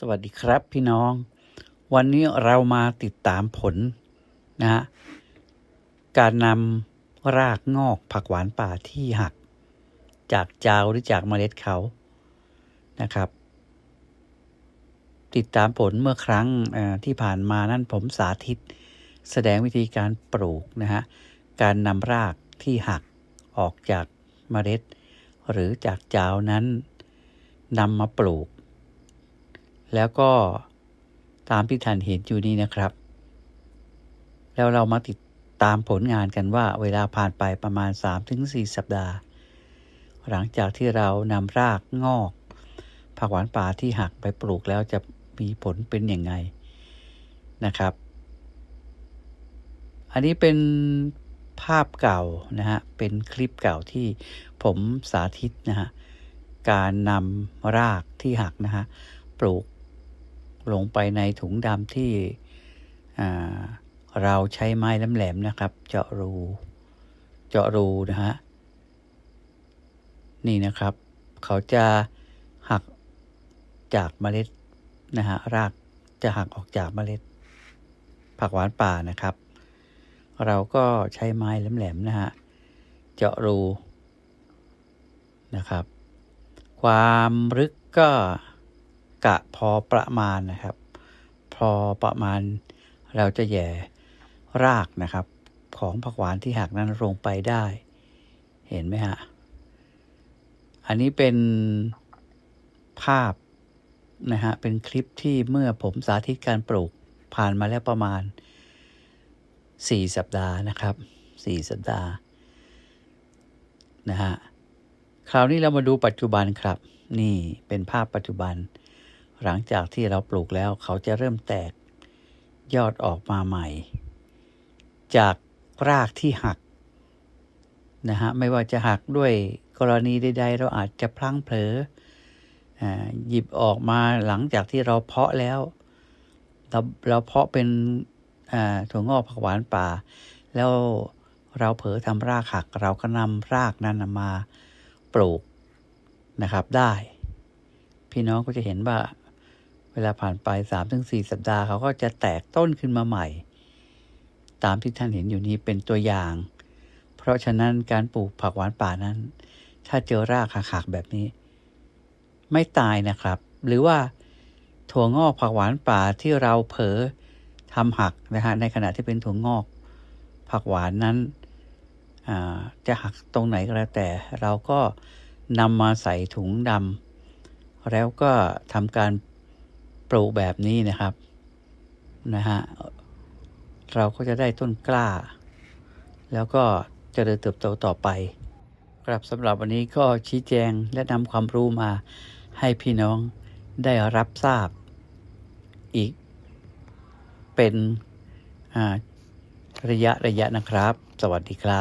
สวัสดีครับพี่น้อง วันนี้เรามาติดตามผลนะฮะการนำรากงอกผักหวานป่าที่หัก จากจาวหรือจากเมล็ดเขานะครับ ติดตามผลเมื่อครั้งที่ผ่านมานั่นผมสาธิต แสดงวิธีการปลูกนะฮะการนำรากที่หักออกจากเมล็ด หรือจากจาวนั้นนำมาปลูก แล้วก็ตามที่ท่านเห็นอยู่นี้นะครับ แล้วเรามาติดตามผลงานกันว่าเวลาผ่านไปประมาณ 3-4 สัปดาห์ หลังจากที่เรานำรากงอกผักหวานป่าที่หักไปปลูกแล้วจะมีผลเป็นอย่างไงนะครับ อันนี้เป็นภาพเก่านะฮะ เป็นคลิปเก่าที่ผมสาธิตนะฮะ การนำรากที่หักนะฮะ ปลูก ลงไปในถุงดำที่เราใช้ไม้แหลมๆนะครับ เจาะรู เจาะรูนะฮะ นี่นะครับ เขาจะหักจากเมล็ดนะฮะ รากจะหักออกจากเมล็ด ผักหวานป่านะครับ เราก็ใช้ไม้แหลมๆนะฮะ เจาะรูนะครับ ความลึกก็ กะพอประมาณนะครับ พอประมาณเราจะแย่รากนะครับ ของผักหวานที่หักนั้นลงไปได้ เห็นไหมฮะ อันนี้เป็นภาพนะฮะ เป็นคลิปที่เมื่อผมสาธิตการปลูกผ่านมาแล้วประมาณ 4 สัปดาห์นะครับ 4 สัปดาห์นะฮะ คราวนี้เรามาดูปัจจุบันครับ นี่เป็นภาพปัจจุบัน หลังจากที่เราปลูกแล้วเขาจะเริ่มแตกยอดออกมาใหม่ จากรากที่หักนะฮะไม่ว่าจะหักด้วยกรณีใดๆ เราอาจจะพลั้งเผลอหยิบออกมาหลังจากที่เราเพาะแล้ว เราเราเพาะเป็นถั่วงอกผักหวานป่า แล้วเราเผลอทำรากหัก เราก็นำรากนั้นมาปลูกนะครับได้ พี่น้องก็จะเห็นว่า เวลาผ่านไปสามถึงสี่สัปดาห์เขาก็จะแตกต้นขึ้นมาใหม่ ตามที่ท่านเห็นอยู่นี้เป็นตัวอย่าง เพราะฉะนั้นการปลูกผักหวานป่านั้น ถ้าเจอรากหักๆแบบนี้ ไม่ตายนะครับ หรือว่าถั่วงอกผักหวานป่าที่เราเผลอทำหักนะฮะในขณะที่เป็นถั่วงอก ผักหวานนั้นจะหักตรงไหนก็แล้วแต่ เราก็นำมาใส่ถุงดำแล้วก็ทำการ ปลูกแบบนี้นะครับนะฮะเราก็จะได้ต้นกล้า แล้วก็เจริญเติบโตต่อไป ครับสำหรับวันนี้ก็ชี้แจงและนำความรู้มาให้พี่น้องได้รับทราบ อีก เป็นอ่าระยะระยะนะครับ สวัสดีครับ